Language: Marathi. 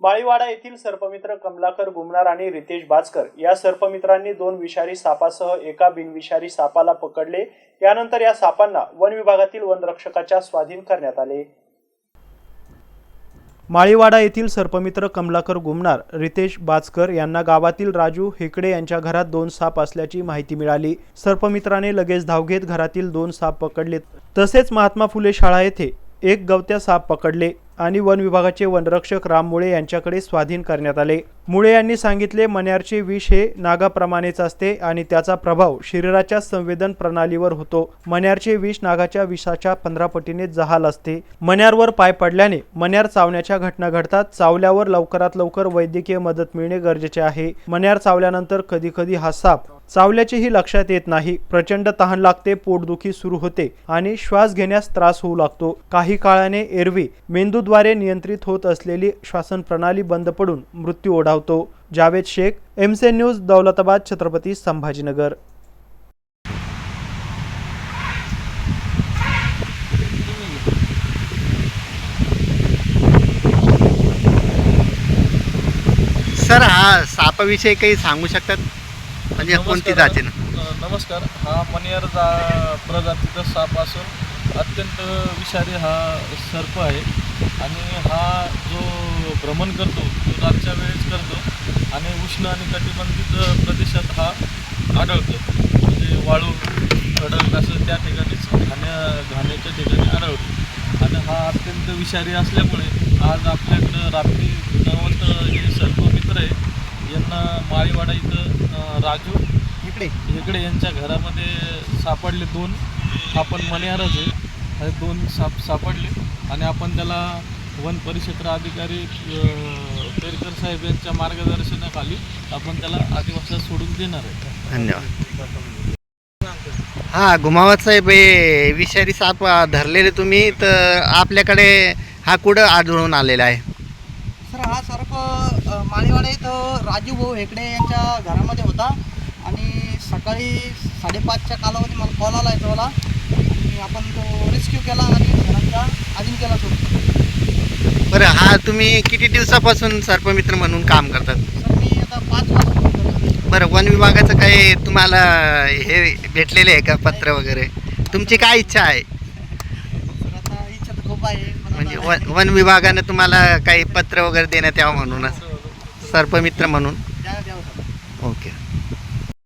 माळीवाडा येथील सर्पमित्र कमलाकर गुमनार आणि रितेश बाजकर या सर्पमित्रांनी दोन विषारी सापासह एका बिनविषारी सापाला पकडले. यानंतर या सापांना वन विभागातील वनरक्षकाच्या स्वाधीन करण्यात आले. माळीवाडा येथील सर्पमित्र कमलाकर गुमनार रितेश बाचकर यांना गावातील राजू हेकडे यांच्या घरात दोन साप असल्याची माहिती मिळाली. सर्पमित्राने लगेच धाव घेत घरातील दोन साप पकडले. तसेच महात्मा फुले शाळा येथे एक गवत्या साप पकडले. आणि वन विभागाचे वनरक्षक राम मुळे यांच्याकडे स्वाधीन करण्यात आले. मुळे यांनी सांगितले मन्यारचे विष हे नागाप्रमाणेच असते आणि त्याचा प्रभाव शरीराच्या संवेदन प्रणालीवर होतो. मन्यारचे विष नागाच्या विषाच्या पंधरा पटीने जहाल असते. मन्यारवर पाय पडल्याने मन्यार चावण्याच्या घटना घडतात. चावल्यावर लवकरात लवकर वैद्यकीय मदत मिळणे गरजेचे आहे. मन्यार चावल्यानंतर कधी कधी हा साप चावल्याचेही लक्षात येत नाही. प्रचंड तहान लागते पोटदुखी सुरू होते आणि श्वास घेण्यास त्रास होऊ लागतो. काही काळाने एरवी मेंदूद्वारे नियंत्रित होत असलेली श्वासन प्रणाली बंद पडून मृत्यू ओढावतो. जावेद शेख एमसे न्यूज दौलताबाद छत्रपती संभाजीनगर. सर हा सापाविषयी काही सांगू शकतात? म्हणजे कोणती नमस्कार. जाते ना अ, नमस्कार. हा मनियर जा प्रजातीचा साप असून अत्यंत विषारी हा सर्प आहे. आणि हा जो भ्रमण करतो तो रातच्या वेळेस करतो आणि उष्ण आणि कटिबंधित प्रदेशात हा आढळतो. म्हणजे वाळू खडक असं त्या ठिकाणीच घाण्या घाण्याच्या ठिकाणी आढळतो. आणि हा अत्यंत विषारी असल्यामुळे आज आपल्याकडं रात्री गुणवंत हे सर्पमित्र आहे यांना माळीवाडा इथं अ, राजू इकडे. इकडे यांच्या घरामध्ये सापडले दोन. आपण मण्यारच आहे. हे दोन साप सापडले. आणि आपण त्याला वन परिक्षेत्र अधिकारी पेरकर साहेब यांच्या मार्गदर्शनाखाली आपण त्याला आदिवासात सोडून देणार आहे. धन्यवाद. हा घुमावत साहेब हे विषारी साप धरलेले तुम्ही तर आपल्याकडे हा कुठं आढळून आलेला आहे? सर हा सर्प इथं राजू भाऊ हेकडे यांच्या घरामध्ये होता. आणि सकाळी साडेपाचच्या कालावधी मला कॉल आला याचा मला आणि आपण तो रेस्क्यू केला आणि घरांचा केला तो बरं हा तुम्ही किती दिवसापासून सर्पमित्र म्हणून काम करतात? सर मी आता पाच बरं वन विभागाचं काही तुम्हाला हे भेटलेले आहे का पत्र वगैरे? तुमची काय इच्छा आहे? इच्छा तर खूप आहे. म्हणजे वन वन विभागानं तुम्हाला काही पत्र वगैरे देण्यात यावं म्हणूनच. सर्पमित्र म्हणून. हो. ओके.